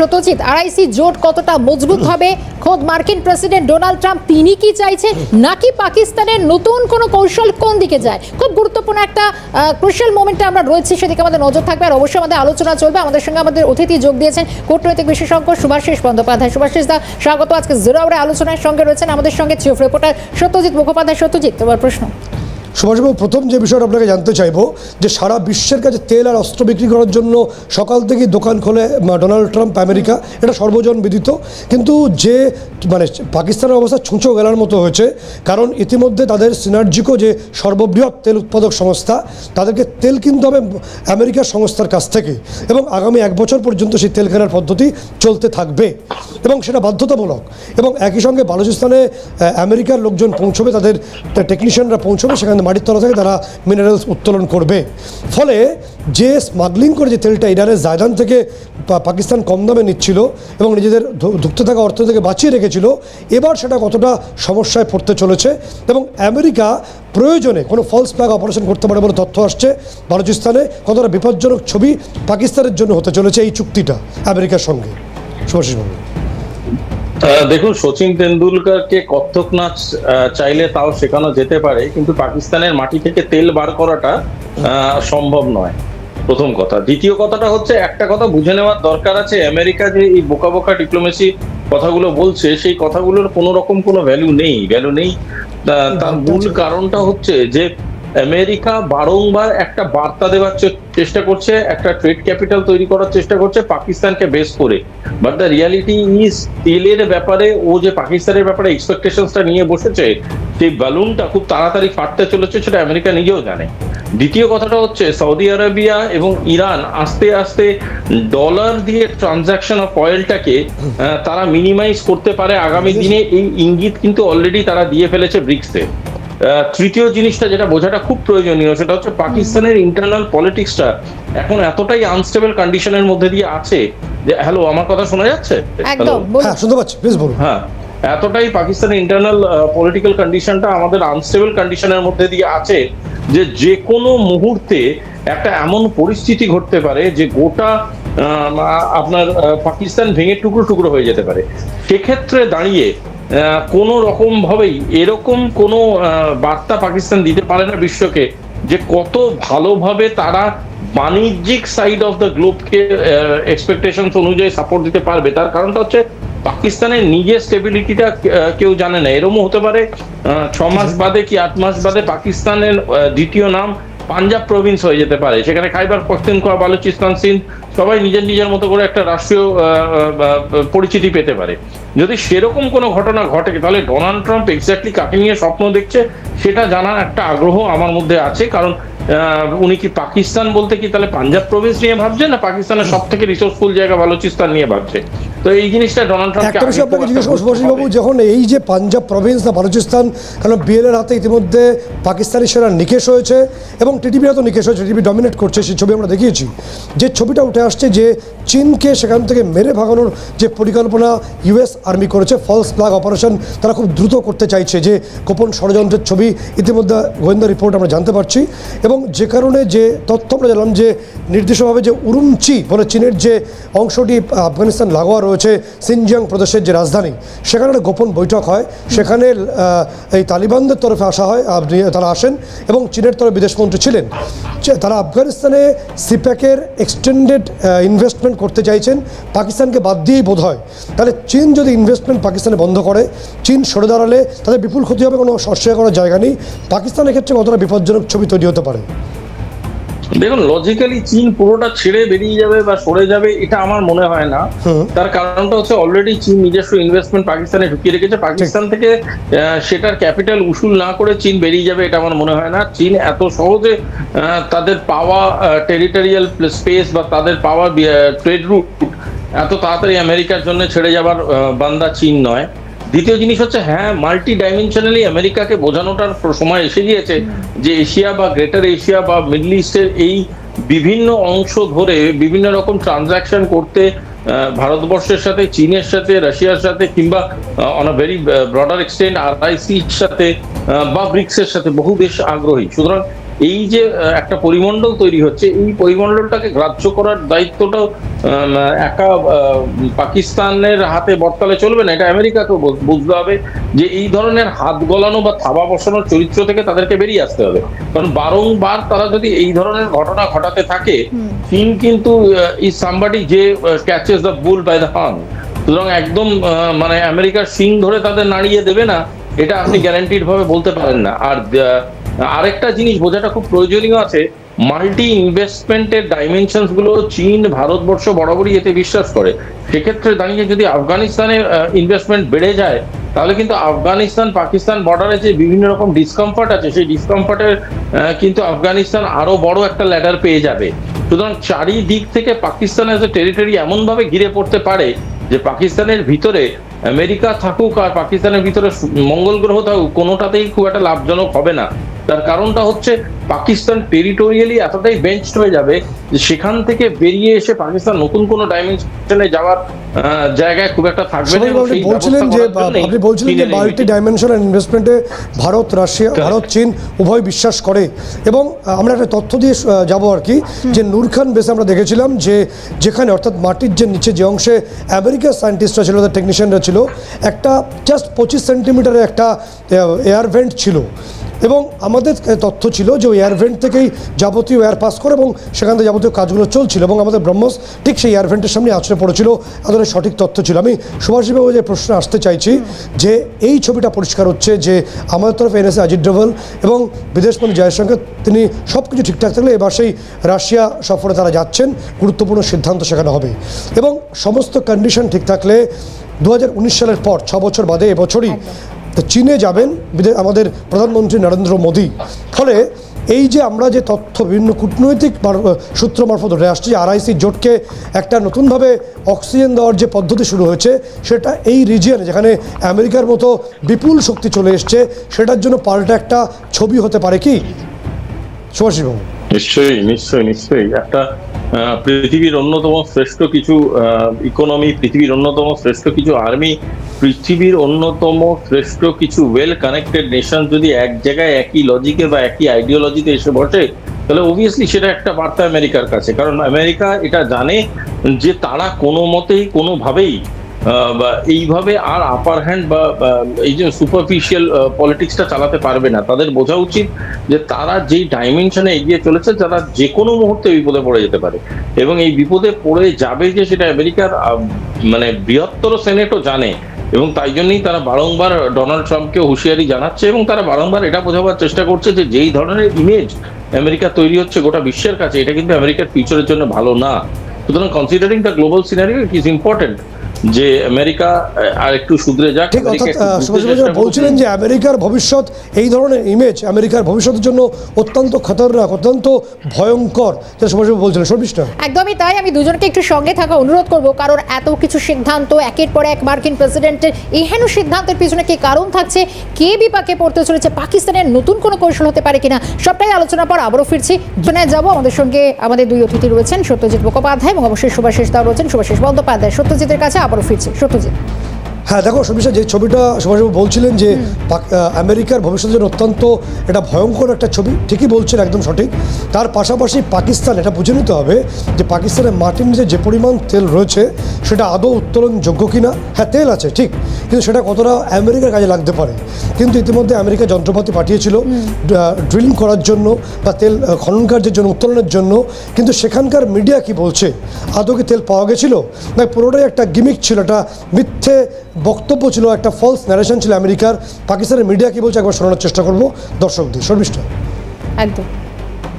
সত্যজিৎ আড়াইসি জোট কতটা মজবুত হবে? খোদ মার্কিন প্রেসিডেন্ট ডোনাল্ড ট্রাম্প তিনি কি চাইছেন নাকি পাকিস্তানের নতুন কোনো কৌশল কোন দিকে যায়? খুব গুরুত্বপূর্ণ একটা ক্রুশাল মোমেন্টে আমরা রয়েছি, সেদিকে আমাদের নজর থাকবে। আর অবশ্যই আমাদের আলোচনা চলবে। আমাদের সঙ্গে আমাদের অতিথি যোগ দিয়েছেন কূটনৈতিক বিশেষজ্ঞ সুভাষিস বন্দ্যোপাধ্যায়। সুভাষিস দা, স্বাগত আজকে জিরো আওয়ারে আলোচনার সঙ্গে রয়েছেন আমাদের সঙ্গে চিফ রিপোর্টার সত্যজিৎ মুখোপাধ্যায়। সত্যজিৎ, তোমার প্রশ্ন? সুভাষবাবু, প্রথম যে বিষয়টা আপনাকে জানতে চাইব, যে সারা বিশ্বের কাছে তেল আর অস্ত্র বিক্রি করার জন্য সকাল থেকেই দোকান খোলে ডোনাল্ড ট্রাম্প, আমেরিকা, এটা সর্বজন বিদিত। কিন্তু যে মানে পাকিস্তানের অবস্থা ছুঁচো গেলার মতো হয়েছে, কারণ ইতিমধ্যে তাদের সিনার্জিকো যে সর্ববৃহৎ তেল উৎপাদক সংস্থা, তাদেরকে তেল কিনতে হবে আমেরিকার সংস্থার কাছ থেকে এবং আগামী এক বছর পর্যন্ত সেই তেল কেনার পদ্ধতি চলতে থাকবে এবং সেটা বাধ্যতামূলক। এবং একই সঙ্গে বালুচিস্তানে আমেরিকার লোকজন পৌঁছবে, তাদের টেকনিশিয়ানরা পৌঁছবে, সেখানে মাটির তলা থেকে তারা মিনারেলস উত্তোলন করবে। ফলে যে স্মাগলিং করে যে তেলটা ইরানের জায়দান থেকে পাকিস্তান কম দামে নিচ্ছিল এবং নিজেদের ধুঁকতে থাকা অর্থ থেকে বাঁচিয়ে রেখেছিল এবার সেটা কতটা সমস্যায় পড়তে চলেছে এবং আমেরিকা প্রয়োজনে কোনো ফলস ফ্ল্যাগ অপারেশন করতে পারে বলে তথ্য আসছে। বালুচিস্তানে কতটা বিপজ্জনক ছবি পাকিস্তানের জন্য হতে চলেছে এই চুক্তিটা আমেরিকার সঙ্গে। সুভাষিস বাবু আহ, দেখুন সচিন তেন্ডুলকারকে কত্থক নাচ চাইলে তাও শেখানো যেতে পারে কিন্তু পাকিস্তানের মাটি থেকে তেল বার করাটা সম্ভব নয়। প্রথম কথা। দ্বিতীয় কথাটা হচ্ছে একটা কথা বুঝে নেওয়ার দরকার আছে। আমেরিকা যে এই বোকা বোকা ডিপ্লোমেসি কথাগুলো বলছে সেই কথাগুলোর কোনো রকম কোনো ভ্যালু নেই। ভ্যালু নেই তার মূল কারণটা হচ্ছে যে আমেরিকা বারংবার একটা বার্তা দেওয়ার চেষ্টা করছে, একটা ট্রেড ক্যাপিটাল তৈরি করার চেষ্টা করছে পাকিস্তানকে বেস করে। বাট দ্য রিয়ালিটি ইজ তেলের ব্যাপারে, ও যে পাকিস্তানের ব্যাপারে এক্সপেকটেশনসটা নিয়ে বসেছে, সেই বালুনটা খুব তাড়াতাড়ি ফাটতে চলেছে সেটা আমেরিকা নিজেও জানে। দ্বিতীয় কথাটা হচ্ছে সৌদি আরবিয়া এবং ইরান আস্তে আস্তে ডলার দিয়ে ট্রানজাকশন অফ অয়েলটাকে তারা মিনিমাইজ করতে পারে আগামী দিনে। এই ইঙ্গিত কিন্তু অলরেডি তারা দিয়ে ফেলেছে ব্রিক্সে তৃতীয় জিনিসটা যেটা বোঝাটা খুব প্রয়োজনীয় সেটা হচ্ছে পাকিস্তানের ইন্টারনাল পলিটিক্সটা এখন এতটাই আনস্টেবল কন্ডিশনের মধ্যে দিয়ে আছে যে হ্যালো আমার কথা শোনা যাচ্ছে? একদম হ্যাঁ শুনতে পাচ্ছি প্লিজ বলুন। হ্যাঁ এতটাই পাকিস্তানের ইন্টারনাল পলিটিক্যাল কন্ডিশনটা আমাদের আনস্টেবল কন্ডিশনের মধ্যে দিয়ে আছে যে যে কোনো মুহূর্তে একটা এমন পরিস্থিতি ঘটতে পারে যে গোটা আপনার পাকিস্তান ভেঙে টুকরো টুকরো হয়ে যেতে পারে। সেক্ষেত্রে দাঁড়িয়ে কোনো রকম ভাবেই এরকম কোনো বার্তা পাকিস্তান দিতে পারে না বিশ্বকে যে কত ভালোভাবে তারা বাণিজ্যিক সাইড অফ দ্য গ্লোবকে এক্সপেকটেশন অনুযায়ী সাপোর্ট দিতে পারবে। তার কারণটা হচ্ছে পাকিস্তানের নিজের স্টেবিলিটিটা কেউ জানে না। এরকমও হতে পারে ছ মাস বাদে কি আট মাস বাদে পাকিস্তানের দ্বিতীয় নাম পাঞ্জাব প্রভিন্স হয়ে যেতে পারে। সেখানে খাইবার পখতুনখোয়া বালুচিস্তান সিন সবাই নিজের নিজের মতো করে একটা রাষ্ট্রীয় পরিচিতি পেতে পারে। যদি সেরকম কোনো ঘটনা ঘটে, তাহলে ডোনাল্ড ট্রাম্প এক্স্যাক্টলি কাকে নিয়ে স্বপ্ন দেখছে, সেটা জানার একটা আগ্রহ আমার মধ্যে আছে। কারণ উনি কি পাকিস্তান বলতে কি তাহলে পাঞ্জাব প্রভিন্স নিয়ে ভাবছে না পাকিস্তানের সব থেকে রিসোর্সফুল জায়গা বালুচিস্তান নিয়ে ভাবছে? তো এই জিনিসটা ডোনাল্ড ট্রাম্পকে আপনাকে জিজ্ঞেস করছি বাবু যখন এই যে পাঞ্জাব প্রভিন্স না বালুচিস্তান কারণ বিএলের হাতে ইতিমধ্যে পাকিস্তানি সেরা নিকেশ হয়েছে এবং টিটিপির হাতে নিকেশ হয়েছে টিটিপি ডমিনেট করছে সেই ছবি আমরা দেখিয়েছি। যে ছবিটা উঠে আসছে যে চীনকে সেখান থেকে মেরে ভাগানোর যে পরিকল্পনা ইউএস আর্মি করেছে ফলস ফ্ল্যাগ অপারেশন তারা খুব দ্রুত করতে চাইছে যে গোপন ষড়যন্ত্রের ছবি ইতিমধ্যে গোয়েন্দা রিপোর্ট আমরা জানতে পারছি। এবং যে কারণে যে তথ্য আমরা জানলাম যে নির্দিষ্টভাবে যে উরুমচি বলে চীনের যে অংশটি আফগানিস্তান লাগোয়া রয়েছে, সিনজিয়াং প্রদেশের যে রাজধানী, সেখানে একটা গোপন বৈঠক হয়। সেখানে এই তালিবানদের তরফে আসা হয় তারা আসেন এবং চীনের তরফে বিদেশমন্ত্রী ছিলেন। তারা আফগানিস্তানে সিপ্যাকের এক্সটেন্ডেড ইনভেস্টমেন্ট করতে চাইছেন, পাকিস্তানকে বাদ দিয়েই বোধ হয় তাহলে চীন যদি ইনভেস্টমেন্ট পাকিস্তানে বন্ধ করে, চীন সরে দাঁড়ালে তাদের বিপুল ক্ষতি হবে, কোনো সশ্রয় করার জায়গা নেই। পাকিস্তানের ক্ষেত্রে কতটা বিপজ্জনক ছবি তৈরি হতে পারে? দেখুন লজিক্যালি চীন পুরোটা ছেড়ে বেরিয়ে যাবে বা সরে যাবে এটা আমার মনে হয় না। তার কারণটা হচ্ছে অলরেডি চীন নিজস্ব ইনভেস্টমেন্ট পাকিস্তানে ঢুকিয়ে রেখেছে। পাকিস্তান থেকে সেটার ক্যাপিটাল উসুল না করে চীন বেরিয়ে যাবে এটা আমার মনে হয় না। চীন এত সহজে তাদের পাওয়া টেরিটোরিয়াল স্পেস বা তাদের পাওয়া ট্রেড রুট এত তাড়াতাড়ি আমেরিকার জন্য ছেড়ে যাবার বান্দা চীন নয়। দ্বিতীয় জিনিস হচ্ছে হ্যাঁ মাল্টি ডাইমেনশনালি আমেরিকাকে বোঝানোটার সময় এসে গিয়েছে যে এশিয়া বা গ্রেটার এশিয়া বা মিডল ইস্টের এই বিভিন্ন অংশ ধরে বিভিন্ন রকম ট্রানজাকশন করতে ভারতবর্ষের সাথে, চীনের সাথে, রাশিয়ার সাথে কিংবা on a very broader extent আরআইসির সাথে বা ব্রিক্সের সাথে বহু দেশ আগ্রহী। সুতরাং এই যে একটা পরিমণ্ডল তৈরি হচ্ছে, এই পরিমণ্ডলটাকে গ্রাহ্য করার দায়িত্বটাও একা পাকিস্তানের হাতে বর্তালে চলবে না এটা আমেরিকাকেও বুঝ- বুঝতে হবে যে এই ধরনের হাত গলানো বা থাবা বসানোর চরিত্র থেকে তাদেরকে বেরিয়ে আসতে হবে। কারণ বারংবার তারা যদি এই ধরনের ঘটনা ঘটাতে থাকে চীন কিন্তু ইজ সামবাডি যে catches the bull by the horn সুতরাং একদম মানে আমেরিকার সিং ধরে তাদের নাড়িয়ে দেবে না এটা আপনি গ্যারান্টিড ভাবে বলতে পারেন না। আর আরেকটা জিনিস বোঝাটা খুব প্রয়োজনীয় আছে মাল্টি ইনভেস্টমেন্টের ডাইমেনশনসগুলো চীন, ভারতবর্ষ বরাবরই এতে বিশ্বাস করে। সেক্ষেত্রে দাঁড়িয়ে যদি আফগানিস্তানে ইনভেস্টমেন্ট বেড়ে যায়, তাহলে কিন্তু আফগানিস্তান, পাকিস্তান বর্ডারে যে বিভিন্ন রকম ডিসকমফর্ট আছে, সেই ডিসকমফর্টের কিন্তু আফগানিস্তান আরও বড় একটা ল্যাডার পেয়ে যাবে। সুতরাং চারিদিক থেকে পাকিস্তান এজ এ টেরিটরি এমন ভাবে ঘিরে পড়তে পারে যে পাকিস্তানের ভিতরে আমেরিকা থাকুক আর পাকিস্তানের ভিতরে মঙ্গল গ্রহ থাকুক, কোনোটাতেই খুব একটা লাভজনক হবে না। তার কারণটা হচ্ছে পাকিস্তান টেরিটোরিয়ালি এতটাই বেঞ্চড হয়ে যাবে যে সেখান থেকে বেরিয়ে এসে পাকিস্তান নতুন কোনো ডাইমেনশনে যাওয়ার জায়গায় খুব একটা থাকবে না আপনি বলছিলেন যে আপনি বলছিলেন যে মাল্টি ডাইমেনশনাল ইনভেস্টমেন্টে ভারত রাশিয়া ভারত চীন উভয় বিশ্বাস করে। এবং আমরা একটা তথ্য দিয়ে যাব আর কি যে নূর খান বেসে আমরা দেখেছিলাম যে যেখানে অর্থাৎ মাটির যে নিচে যে অংশে আমেরিকার সায়েন্টিস্টরা ছিল তাদের টেকনিশিয়ানরা ছিল একটা জাস্ট পঁচিশ সেন্টিমিটারের একটা এয়ার ভেন্ট ছিল। এবং আমাদের তথ্য ছিল যে ওই এয়ারভেন্ট থেকেই যাবতীয় এয়ার পাস করে এবং সেখান থেকে যাবতীয় কাজগুলো চলছিল এবং আমাদের ব্রহ্মস ঠিক সেই এয়ারভেন্টের সামনে আছড়ে পড়েছিল। তাদের সঠিক তথ্য ছিল। আমি সুভাষবাবু যে প্রশ্ন আসতে চাইছি যে এই ছবিটা পরিষ্কার হচ্ছে যে আমাদের তরফে এনএসএ অজিত ডোভাল এবং বিদেশমন্ত্রী জয়শঙ্কর তিনি সব কিছু ঠিকঠাক থাকলে এবার সেই রাশিয়া সফরে তারা যাচ্ছেন। গুরুত্বপূর্ণ সিদ্ধান্ত সেখানে হবে। এবং সমস্ত কন্ডিশন ঠিক থাকলে দু হাজার উনিশ সালের পর, ছ বছর বাদে এবছরই তো চীনে যাবেন আমাদের প্রধানমন্ত্রী নরেন্দ্র মোদী। ফলে এই যে আমরা যে তথ্য, বিভিন্ন কূটনৈতিক সূত্র মারফত উঠে আসছে আরআইসি জোটকে একটা নতুনভাবে অক্সিজেন দেওয়ার যে পদ্ধতি শুরু হয়েছে, সেটা এই রিজিয়নে যেখানে আমেরিকার মতো বিপুল শক্তি চলে এসছে, সেটার জন্য পাল্টা একটা ছবি হতে পারে কি? সুভাষিবাবু নিশ্চয়ই নিশ্চয়ই নিশ্চয়ই। একটা পৃথিবীর অন্যতম শ্রেষ্ঠ কিছু ইকোনমি পৃথিবীর অন্যতম শ্রেষ্ঠ কিছু আর্মি পৃথিবীর অন্যতম শ্রেষ্ঠ কিছু ওয়েল কানেক্টেড নেশন যদি এক জায়গায় একই লজিকে বা একই আইডিওলজিতে এসে বসে, তাহলে অবভিয়াসলি সেটা একটা বার্তা আমেরিকার কাছে। কারণ আমেরিকা এটা জানে যে তারা কোনো মতেই, কোনোভাবেই এইভাবে আর আপার হ্যান্ড বা এই যে সুপারফিশিয়াল পলিটিক্সটা চালাতে পারবে না। তাদের বোঝা উচিত যে তারা যেই ডাইমেনশনে এগিয়ে চলেছে, তারা যে কোনো মুহূর্তে বিপদে পড়ে যেতে পারে। এবং এই বিপদে পড়ে যাবে যে সেটা আমেরিকার মানে বৃহত্তর সেনেটও জানে। এবং তাই জন্যই তারা বারংবার ডোনাল্ড ট্রাম্পকে হুঁশিয়ারি জানাচ্ছে এবং তারা বারংবার এটা বোঝাবার চেষ্টা করছে যে যেই ধরনের ইমেজ আমেরিকা তৈরি হচ্ছে গোটা বিশ্বের কাছে, এটা কিন্তু আমেরিকার ফিউচারের জন্য ভালো না। সুতরাং considering the global scenario it is important যে আমেরিকা আর একটু শুধরে যাক ঠিক অর্থাৎ। বলছিলেন যে আমেরিকার ভবিষ্যৎ এই ধরনের ইমেজ আমেরিকার ভবিষ্যতের জন্য অত্যন্ত খতরনাক অত্যন্ত ভয়ঙ্কর যেটা সুভাষবাবু বলছিলেন। শর্মিষ্ঠা। একদমই তাই আমি দুজনকে একটু সঙ্গে থাকা অনুরোধ করব কারণ এত কিছু সিদ্ধান্ত একের পর এক মার্কিন প্রেসিডেন্টের এহেন সিদ্ধান্তের পিছনে কি কারণ থাকছে কে বিপাকে পড়তে চলেছে পাকিস্তানের নতুন কোনো কৌশল হতে পারে কিনা সবটাই আলোচনা পর আবারও ফিরছি। জনে যাব আমাদের সঙ্গে আমাদের দুই অতিথি রয়েছেন সত্যজিৎ মুখোপাধ্যায় এবং অবশ্যই সুভাষিস দাও রয়েছেন সুভাষিস বন্দ্যোপাধ্যায়। সত্যজিতের কাছে আবারও ফিরছি। সত্যজিৎ। হ্যাঁ দেখো শর্মিষ্ঠা যে ছবিটা সুভাষবাবু বলছিলেন যে আমেরিকার ভবিষ্যতের জন্য অত্যন্ত এটা ভয়ঙ্কর একটা ছবি ঠিকই বলছেন একদম সঠিক। তার পাশাপাশি পাকিস্তান এটা বুঝে নিতে হবে যে পাকিস্তানের মাটির নিচে যে পরিমাণ তেল রয়েছে সেটা আদৌ উত্তোলনযোগ্য কিনা? হ্যাঁ তেল আছে ঠিক কিন্তু সেটা কতটা আমেরিকার কাজে লাগতে পারে? কিন্তু ইতিমধ্যে আমেরিকা যন্ত্রপাতি পাঠিয়েছিল ড্রিলিং করার জন্য বা তেল খনন কার্যের জন্য উত্তোলনের জন্য। কিন্তু সেখানকার মিডিয়া কি বলছে? আদৌ কি তেল পাওয়া গেছিল? না পুরোটাই একটা গিমিক ছিল একটা মিথ্যে বক্তব্য ছিল একটা ফলস ন্যারেশন ছিল আমেরিকার পাকিস্তানের মিডিয়া কি বলছে একবার শোনানোর চেষ্টা করবো দর্শকদের শর্মিষ্ঠা একদম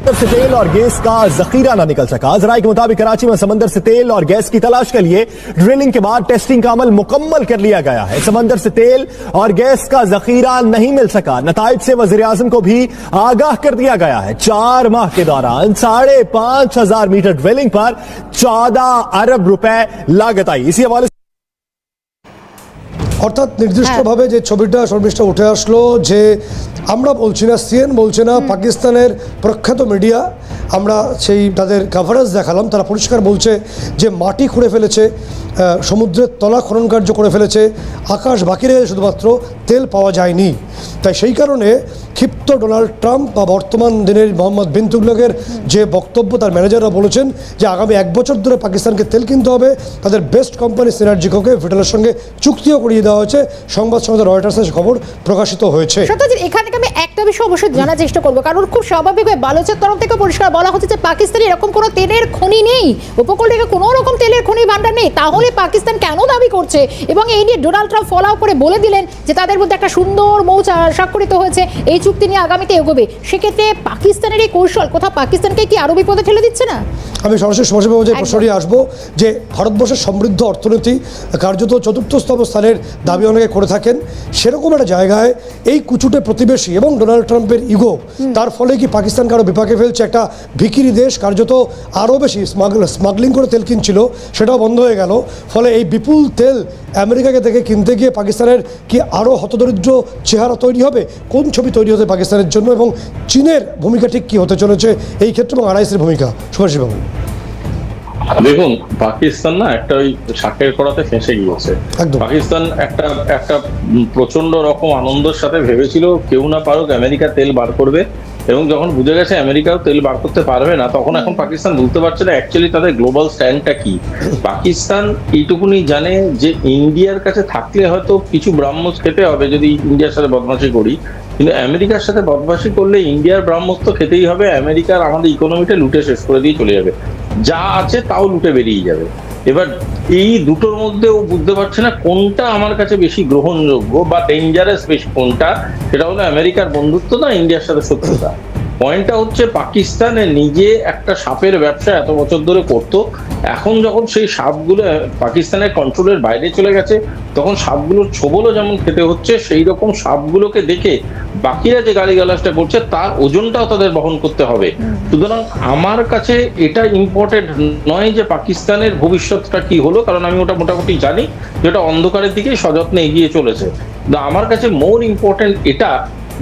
समंदर से तेल और गैस का जखीरा न निकल सका जराये के मुताबिक कराची में समंदर से तेल और गैस की तलाश के लिए ड्रिलिंग के बाद टेस्टिंग का अमल मुकम्मल कर लिया गया है समंदर से तेल और गैस का जखीरा नहीं मिल सका नतज से वजीर आजम को भी आगाह कर दिया गया है चार माह के दौरान साढ़े पांच हजार मीटर ड्रिलिंग पर चौदह अरब रुपए लागत आई इसी हवाले से অর্থাৎ নির্দিষ্টভাবে যে ছবিটা শর্মিষ্ঠা উঠে আসলো যে আমরা বলছি না সিএন বলছে না পাকিস্তানের প্রখ্যাত মিডিয়া আমরা সেই তাদের কাভারেজ দেখালাম তারা পরিষ্কার বলছে যে মাটি খুঁড়ে ফেলেছে সমুদ্রের তলা খনন কার্য করে ফেলেছে আকাশ বাকি রয়েছে শুধুমাত্র তেল পাওয়া যায়নি। তাই সেই কারণে ক্ষিপ্ত ডোনাল্ড ট্রাম্প বা বর্তমান দিনের মোহাম্মদ বিন তুগলকের যে বক্তব্য তার ম্যানেজাররা বলেছেন যে আগামী এক বছর ধরে পাকিস্তানকে তেল কিনতে হবে, তাদের বেস্ট কোম্পানি সিনার্জিকোকে ভিটালের সঙ্গে চুক্তিও করিয়ে দেওয়া হয়েছে। সংবাদ সংস্থা রয়টার্সের খবর প্রকাশিত হয়েছে। এখান একটা বিষয় অবশ্যই জানার চেষ্টা করব। কারণ খুব স্বাভাবিকভাবে বালোচের তরফ থেকে পরিষ্কার বলা হচ্ছে যে পাকিস্তানে এরকম কোনো তেলের খনি নেই। উপকূল থেকে কোনো রকম তেলের খনি ভান্ডার নেই। তাহলে পাকিস্তান কেন দাবি করছে? এবং এই নিয়ে ডোনাল্ড ট্রাম্প ফলো করে বলে দিলেন যে তাদের মধ্যে একটা সুন্দর মৌচা স্বাক্ষরিত হয়েছে। এই চুক্তি নিয়ে আগামীতে এগোবে। সেক্ষেত্রে পাকিস্তানের এই কৌশল কোথাও পাকিস্তানকে কি আরও বিপদে ঠেলে দিচ্ছে না? আমি সরাসরি সমাজবাবু যে প্রশ্নটি আসব যে ভারতবর্ষের সমৃদ্ধ অর্থনীতি কার্যত চতুর্থ চতুর্থস্তম স্থানের দাবি অনেকে করে থাকেন। সেরকম একটা জায়গায় এই কুচুটে প্রতিবেশী এবং ডোনাল্ড ট্রাম্পের ইগো তার ফলে কি পাকিস্তান কারও বিপাকে ফেলছে? একটা ভিকিরি দেশ, কার্যত আরও বেশি স্মাগলিং করে তেল কিনছিল, সেটাও বন্ধ হয়ে গেল। ফলে এই বিপুল তেল আমেরিকাকে থেকে কিনতে গিয়ে পাকিস্তানের কি আরও হতদরিদ্র চেহারা তৈরি হবে? কোন ছবি তৈরি হতে পাকিস্তানের জন্য এবং চীনের ভূমিকা ঠিক কী হতে চলেছে? এই ক্ষেত্রে এবং আড়াইশের ভূমিকা সুভাষবাবু দেখুন পাকিস্তান না একটা ওই শাকের করাতে ফেঁসে গিয়েছে। পাকিস্তান একটা একটা প্রচণ্ড রকম আনন্দের সাথে ভেবেছিল কেউ না পারুক আমেরিকা তেল বার করবে। এবং যখন বুঝে গেছে আমেরিকাও তেল বার করতে পারবে না তখন এখন পাকিস্তান বুঝতে পারছে না অ্যাকচুয়ালি তাদের গ্লোবাল স্ট্যান্ডটা কি। পাকিস্তান এইটুকুনি জানে যে ইন্ডিয়ার কাছে থাকলে হয়তো কিছু ব্রাহ্মস খেতে হবে যদি ইন্ডিয়ার সাথে বদমাশি করি। কিন্তু আমেরিকার সাথে বদমাশি করলে ইন্ডিয়ার ব্রাহ্মস তো খেতেই হবে আমেরিকার আমাদের ইকোনমিটা লুটে শেষ করে দিয়ে চলে যাবে। যা আছে তাও লুটে বেরিয়ে যাবে। এবার এই দুটোর মধ্যে ও বুঝতে পারছে না কোনটা আমার কাছে বেশি গ্রহণযোগ্য বা ডেঞ্জারাস বেশি কোনটা, সেটা হলো আমেরিকার বন্ধুত্ব না, ইন্ডিয়ার সাথে শত্রুতা। পয়েন্টটা হচ্ছে পাকিস্তানে নিজে একটা সাপের ব্যবসা এত বছর ধরে করতো। এখন যখন সেই সাপগুলো পাকিস্তানের কন্ট্রোলের বাইরে চলে গেছে, তখন সাপগুলোর ছোবলও যেমন খেতে হচ্ছে সেই রকম সাপগুলোকে দেখে বাকিরা যে গালিগালাজটা করছে, তার ওজনটাও তাদের বহন করতে হবে। সুতরাং আমার কাছে এটা ইম্পর্টেন্ট নয় যে পাকিস্তানের ভবিষ্যৎটা কি হলো, কারণ আমি ওটা মোটামুটি জানি, যেটা অন্ধকারের দিকেই সযত্নে এগিয়ে চলেছে। আমার কাছে মোর ইম্পর্টেন্ট এটা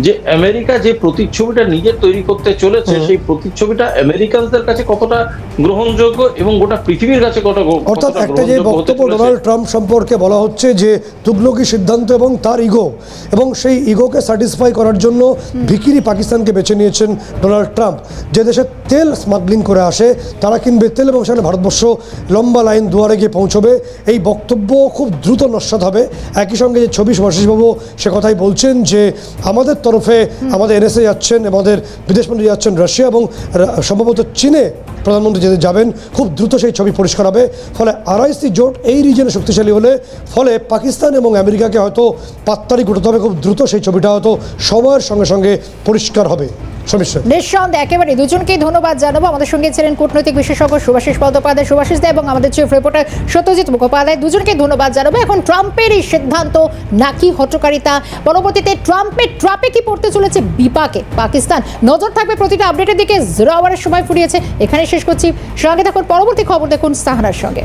যে আমেরিকা যে প্রতিচ্ছবিটা নিজে তৈরি করতে চলেছে সেই প্রতিচ্ছবিটা আমেরিকানদের কাছে কতটা গ্রহণযোগ্য এবং গোটা পৃথিবীর কাছে কত অর্থাৎ একটা যে বক্তব্য ডোনাল্ড ট্রাম্প সম্পর্কে বলা হচ্ছে যে তুগলকি সিদ্ধান্ত এবং তার ইগো এবং সেই ইগোকে স্যাটিসফাই করার জন্য ভিকিরি পাকিস্তানকে বেছে নিয়েছেন ডোনাল্ড ট্রাম্প যে দেশে তেল স্মাগলিং করে আসে তারা কিনবে তেল এবং সেখানে ভারতবর্ষ লম্বা লাইন দুয়ারে গিয়ে পৌঁছবে। এই বক্তব্য খুব দ্রুত নস্বাত হবে। একই সঙ্গে যে ছবি সুভাষিসবাবু সে কথাই বলছেন যে আমাদের তরফে আমাদের এনএসএ যাচ্ছেন, আমাদের বিদেশমন্ত্রী যাচ্ছেন রাশিয়া এবং সম্ভবত চীনে প্রধানমন্ত্রী যেতে যাবেন। খুব দ্রুত সেই ছবি পরিষ্কার হবে। ফলে আড়াইসি জোট এই রিজনে শক্তিশালী হলে, ফলে পাকিস্তান এবং আমেরিকাকে হয়তো পাত্তারি ঘটাতে হবে। খুব দ্রুত সেই ছবিটা হয়তো সবার সঙ্গে সঙ্গে পরিষ্কার হবে। নিঃসন্দেহে একেবারে দুজনকেই ধন্যবাদ জানাব। আমাদের সঙ্গে ছিলেন কূটনৈতিক বিশেষজ্ঞ সুভাষিস বন্দ্যোপাধ্যায় সুভাষিস দা এবং আমাদের চিফ রিপোর্টার সত্যজিৎ মুখোপাধ্যায়। দুজনকে ধন্যবাদ জানাব। এখন ট্রাম্পের এই সিদ্ধান্ত নাকি হটকারিতা পরবর্তীতে ট্রাম্পের ট্রাপে কি পড়তে চলেছে বিপাকে? পাকিস্তান। নজর থাকবে প্রতিটা আপডেটের দিকে। জিরো আওয়ারের সময় ফুরিয়েছে। এখানে শেষ করছি। সঙ্গে দেখুন পরবর্তী খবর দেখুন সাহানার সঙ্গে।